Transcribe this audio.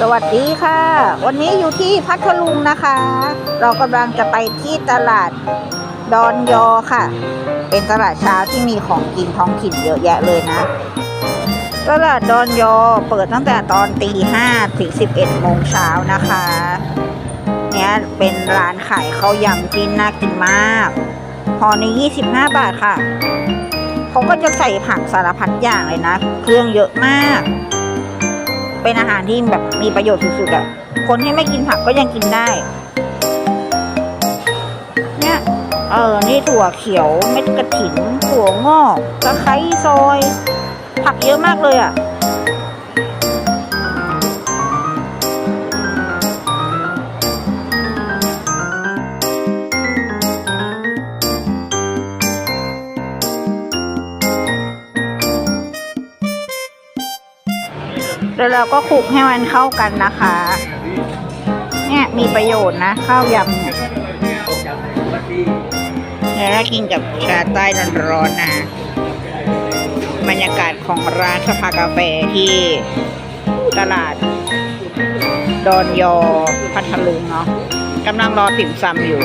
สวัสดีค่ะ วันนี้อยู่ที่พัทลุงนะคะ เรากำลังจะไปที่ตลาดดอนยอค่ะ เป็นตลาดเช้าที่มีของกินท้องถิ่นเยอะแยะเลยนะ ตลาดดอนยอเปิดตั้งแต่ตอนตีห้าถึงสิบเอ็ดโมงเช้านะคะ เนี่ยเป็นร้านขายข้าวยำที่น่ากินมากห่อในยี่สิบห้าบาทค่ะ เขาก็จะใส่ผักสารพัดอย่างเลยนะ เครื่องเยอะมาก เป็นอาหารที่แบบมีประโยชน์สุดๆอะคนที่ไม่กินผักก็ยังกินได้ เนี่ยเออนี่ถั่วเขียวเม็ดกระถิน ถั่วงอกตะไคร้ซอย ผักเยอะมากเลยอะ แล้วเราก็คลุกให้มันเข้ากันนะคะ เนี่ยมีประโยชน์นะ ข้าวยำเนี่ยแล้วถ้ากินกับชาใต้ร้อนๆนะบรรยากาศของร้านสภากาแฟที่ตลาด ดอนยอพัทลุงเนาะกำลังรอติ่มซำอยู่